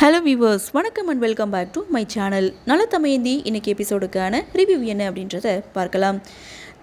Hello viewers வணக்கம் and welcome back to my channel நல்ல தமையந்தி இன்னைக்கு எபிசோடுக்கான ரிவ்யூ என்ன அப்படின்றத பார்க்கலாம்.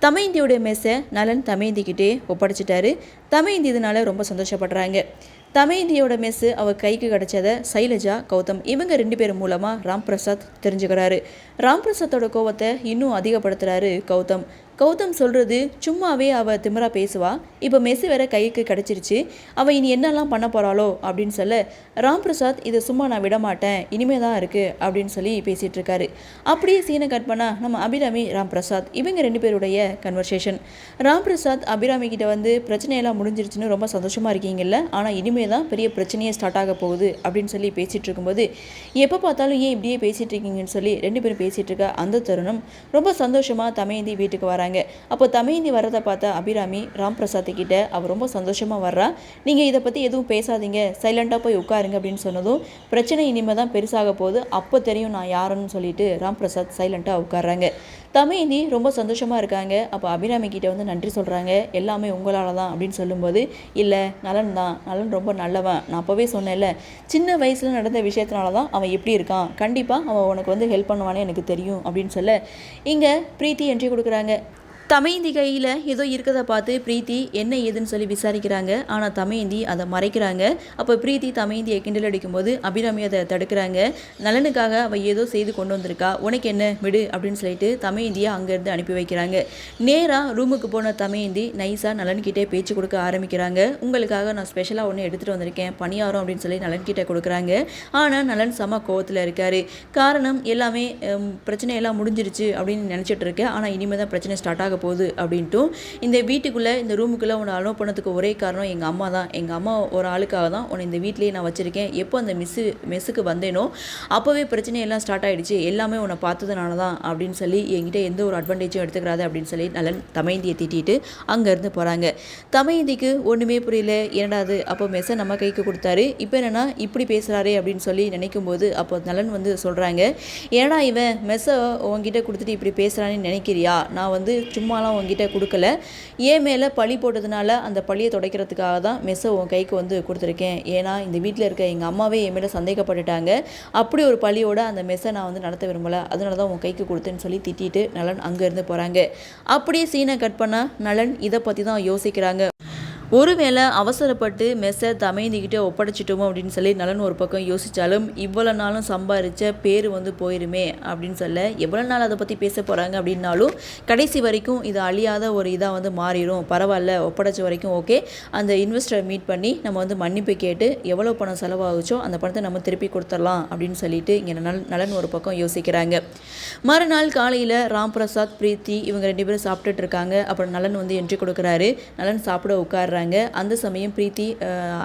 தமையந்தியோட மெஸ்ஸை நலன் தமையந்திக்கிட்டே ஒப்படைச்சிட்டாரு. தமையந்தி இதனால ரொம்ப சந்தோஷப்படுறாங்க. தமையந்தியோட மெஸ்ஸு அவர் கைக்கு கிடச்சதை சைலஜா கௌதம் இவங்க ரெண்டு பேரும் மூலமாக ராம் பிரசாத் தெரிஞ்சுக்கிறாரு. ராம் பிரசாத்தோட கோவத்தை இன்னும் அதிகப்படுத்துகிறாரு கௌதம். கௌதம் சொல்கிறது சும்மாவே அவள் திமரா பேசுவா. இப்போ மெஸ்ஸு வேற கைக்கு கிடச்சிருச்சு. அவள் இனி என்னெல்லாம் பண்ண போகிறாளோ அப்படின்னு சொல்ல ராம் பிரசாத் இதை சும்மா நான் விட மாட்டேன். இனிமே தான் இருக்குது அப்படின்னு சொல்லி பேசிகிட்டு இருக்காரு. அப்படியே சீனை கட் பண்ணால் நம்ம அபிராமி ராம் பிரசாத் இவங்க ரெண்டு பேருடைய கன்வர்சேஷன் ராம் பிரசாத் அபிராமி கிட்ட வந்து பிரச்சனையெல்லாம் முடிஞ்சிருச்சுன்னு ரொம்ப சந்தோஷமாக இருக்கீங்கல்ல? ஆனால் இனிமே தான் பெரிய பிரச்சனையே ஸ்டார்ட் ஆக போகுது அப்படின்னு சொல்லி பேசிகிட்டு இருக்கும்போது எப்போ பார்த்தாலும் ஏன் இப்படியே பேசிகிட்டு இருக்கீங்கன்னு சொல்லி ரெண்டு பேரும் பேசிகிட்டு இருக்க அந்த தருணம் ரொம்ப சந்தோஷமாக தமையந்தி வீட்டுக்கு வர வராங்க அப்போ தமையந்தி வர்றதை பார்த்த அபிராமி ராம் பிரசாத் கிட்ட அவர் ரொம்ப சந்தோஷமாக வர்றா. நீங்கள் இதை பற்றி எதுவும் பேசாதீங்க. சைலண்டாக போய் உட்காருங்க அப்படின்னு சொன்னதும் பிரச்சனை இனிமேல் தான் பெருசாக போகுது. அப்போ தெரியும் நான் யாருன்னு சொல்லிட்டு ராம் பிரசாத் சைலண்ட்டாக உட்கார்றாங்க. தமையந்தி ரொம்ப சந்தோஷமாக இருக்காங்க. அப்போ அபிராமி கிட்ட வந்து நன்றி சொல்கிறாங்க எல்லாமே உங்களால் தான் அப்படின்னு சொல்லும்போது இல்லை நலன் தான். நலன் ரொம்ப நல்லவன். நான் அப்போவே சொன்னேன்ல சின்ன வயசில் நடந்த விஷயத்தினால தான் அவன் எப்படி இருக்கான். கண்டிப்பாக அவன் உனக்கு வந்து ஹெல்ப் பண்ணுவானே எனக்கு தெரியும். அப்படின்னு சொல்ல இங்கே பிரீத்தி என்ட்ரி கொடுக்குறாங்க. தமையந்திகையில் ஏதோ இருக்கிறத பார்த்து பிரீத்தி என்ன ஏதுன்னு சொல்லி விசாரிக்கிறாங்க. ஆனால் தமையந்தி அதை மறைக்கிறாங்க. அப்போ பிரீத்தி தமையந்தியை கிண்டல் அடிக்கும்போது அபிராமி அதை தடுக்கிறாங்க. நலனுக்காக அவள் ஏதோ செய்து கொண்டு வந்திருக்கா. உனக்கு என்ன? விடு அப்படின்னு சொல்லிட்டு தமையந்தியை அங்கேருந்து அனுப்பி வைக்கிறாங்க. நேராக ரூமுக்கு போன தமையந்தி நைஸாக நலன்கிட்டே பேச்சு கொடுக்க ஆரம்பிக்கிறாங்க. உங்களுக்காக நான் ஸ்பெஷலாக ஒன்று எடுத்துகிட்டு வந்திருக்கேன். பணியாரம் அப்படின்னு சொல்லி நலன்கிட்ட கொடுக்குறாங்க. ஆனால் நலன் செம கோவத்தில் இருக்கார். காரணம் எல்லாமே பிரச்சனையெல்லாம் முடிஞ்சிருச்சு அப்படின்னு நினச்சிட்டு இருக்கேன் ஆனால் இனிமேல் தான் பிரச்சனை ஸ்டார்ட் ஆக போகுது அப்படின்ட்டும் இந்த வீட்டுக்குள்ளே இந்த ரூமுக்குள்ளே உன்னை அலோவ் பண்ணதுக்கு ஒரே காரணம் எங்கள் அம்மா தான். எங்கள் அம்மா ஒரு ஆளுக்காக தான் உன்னை இந்த வீட்லேயே நான் வச்சுருக்கேன். எப்போ அந்த மிஸ்ஸு மெஸ்ஸுக்கு வந்தேனோ அப்போவே பிரச்சனையெல்லாம் ஸ்டார்ட் ஆகிடுச்சு எல்லாமே உன்னை பார்த்ததுனால தான் அப்படின்னு சொல்லி என்கிட்ட எந்த ஒரு அட்வான்டேஜும் எடுத்துக்கிறாது அப்படின்னு சொல்லி நலன் தமையந்தியை திட்டிட்டு அங்கேருந்து போகிறாங்க தமையந்திக்கு ஒன்றுமே புரியல. என்னடாது அப்போ மெஸ்ஸை நம்ம கைக்கு கொடுத்தாரு. இப்போ என்னென்னா இப்படி பேசுகிறாரே அப்படின்னு சொல்லி நினைக்கும் போது அப்போ நலன் வந்து சொல்கிறாங்க ஏன்னா இவன்? மெஸ்ஸை உங்ககிட்ட கொடுத்துட்டு இப்படி பேசுகிறான்னு நினைக்கிறியா? நான் வந்து சும்மாலாம் உங்ககிட்ட கொடுக்கல. ஏன் மேலே பழி போட்டதுனால அந்த பழியை துடைக்கிறதுக்காக தான் மெஸ்ஸை உன் கைக்கு வந்து கொடுத்துருக்கேன். ஏன்னா இந்த வீட்டில் இருக்க எங்கள் அம்மாவே என் மேலே சந்தேகப்பட்டுட்டாங்க. அப்படி ஒரு பழியோட அந்த மெஸ்ஸை நான் வந்து நடத்த விரும்பல. அதனால தான் உன் கைக்கு கொடுத்தேன்னு சொல்லி திட்டிட்டு நலன் அங்கேருந்து போகிறாங்க அப்படியே சீனை கட் பண்ணால் நலன் இதை பற்றி தான் யோசிக்கிறாங்க. ஒருவேளை அவசரப்பட்டு மெஸ்ஸை தமைந்திக்கிட்டே ஒப்படைச்சிட்டோமோ அப்படின்னு சொல்லி நலன் ஒரு பக்கம் யோசித்தாலும் இவ்வளோ நாளும் சம்பாரித்த பேர் வந்து போயிருமே அப்படின்னு சொல்ல எவ்வளோ நாள் அதை பற்றி பேச போகிறாங்க அப்படின்னாலும் கடைசி வரைக்கும் இது அழியாத ஒரு இதாக வந்து மாறிடும். பரவாயில்ல ஒப்படைச்ச வரைக்கும் ஓகே அந்த இன்வெஸ்டரை மீட் பண்ணி நம்ம வந்து மன்னிப்பு கேட்டு எவ்வளோ பணம் செலவாகுச்சோ அந்த பணத்தை நம்ம திருப்பி கொடுத்துடலாம் அப்படின்னு சொல்லிட்டு இங்கே நல் நலன் ஒரு பக்கம் யோசிக்கிறாங்க. மறுநாள் காலையில் ராம் பிரசாத் பிரீத்தி இவங்க ரெண்டு பேரும் சாப்பிட்டுட்டு இருக்காங்க. அப்புறம் நலன் வந்து என்ட்ரி கொடுக்குறாரு. நலன் சாப்பிட உட்கார்றாங்க அந்த சமயம் பிரீத்தி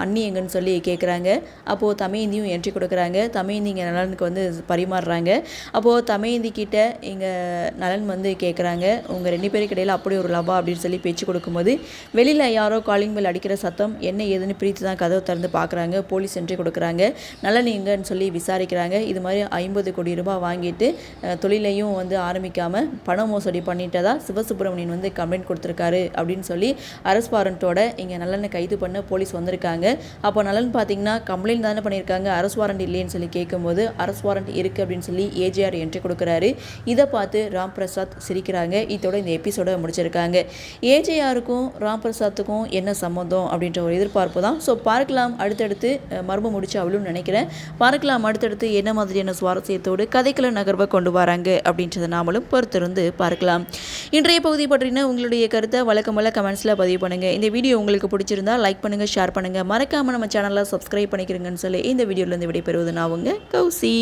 அண்ணி எங்கன்னு சொல்லி கேட்குறாங்க. அப்போது தமையந்தியும் என்ட்ரி கொடுக்குறாங்க. தமையந்தி இங்கே நலனுக்கு வந்து பரிமாறுறாங்க. அப்போது தமையந்தி கிட்ட இங்கே நலன் வந்து கேட்குறாங்க. உங்கள் ரெண்டு பேருக்கு இடையில் அப்படி ஒரு லவா அப்படின்னு சொல்லி பேச்சு கொடுக்கும்போது வெளியில் யாரோ காலிங் பெல் அடிக்கிற சத்தம் என்ன ஏதுன்னு பிரீத்தி தான் கதவை திறந்து பார்க்குறாங்க. போலீஸ் என்ட்ரி கொடுக்குறாங்க. நலன் எங்கன்னு சொல்லி விசாரிக்கிறாங்க. இது மாதிரி ஐம்பது கோடி ரூபாய் வாங்கிட்டு தொழிலையும் வந்து ஆரம்பிக்காமல் பண மோசடி பண்ணிட்டதா சிவசுப்பிரமணியன் வந்து கம்ப்ளைண்ட் கொடுத்துருக்காரு அப்படின்னு சொல்லி அரஸ்ட் வாரண்ட்டோட இங்கே நலனை கைது பண்ண போலீஸ் வந்திருக்காங்க. அப்போ நலன் பார்த்தீங்கன்னா கம்ப்ளைண்ட் தானே பண்ணியிருக்காங்க அரசு வாரண்ட் இல்லைன்னு சொல்லி கேட்கும்போது அரசு வாரண்ட் இருக்குது அப்படின்னு சொல்லி ஏஜிஆர் என்ட்ரி கொடுக்குறாரு. இதை பார்த்து ராம் பிரசாத் சிரிக்கிறாங்க. இதோட இந்த எபிசோட முடிச்சிருக்காங்க. ஏஜேஆருக்கும் ராம் பிரசாத்துக்கும் என்ன சம்மந்தம் அப்படின்ற ஒரு எதிர்பார்ப்பு தான். ஸோ பார்க்கலாம். அடுத்தடுத்து மர்மம் முடிச்சு அவளும் நினைக்கிறேன். பார்க்கலாம். அடுத்தடுத்து என்ன மாதிரியான சுவாரஸ்யத்தோடு கதைக்கள நகர்வை கொண்டு வராங்க அப்படின்றத நாமளும் பொறுத்திருந்து பார்க்கலாம். இன்றைய பகுதி பற்றின உங்களுடைய கருத்தை வழக்கம்போல கமெண்ட்ஸில் பதிவு பண்ணுங்கள் இந்த வீடியோ உங்களுக்கு பிடிச்சிருந்தா லைக் பண்ணுங்கள் ஷேர் பண்ணுங்கள் மறக்காமல் நம்ம சேனலை சப்ஸ்கிரைப் பண்ணிக்கிறீங்கன்னு சொல்லி இந்த வீடியோலேருந்து விடைபெறுவது நான் உங்கள் கௌசி.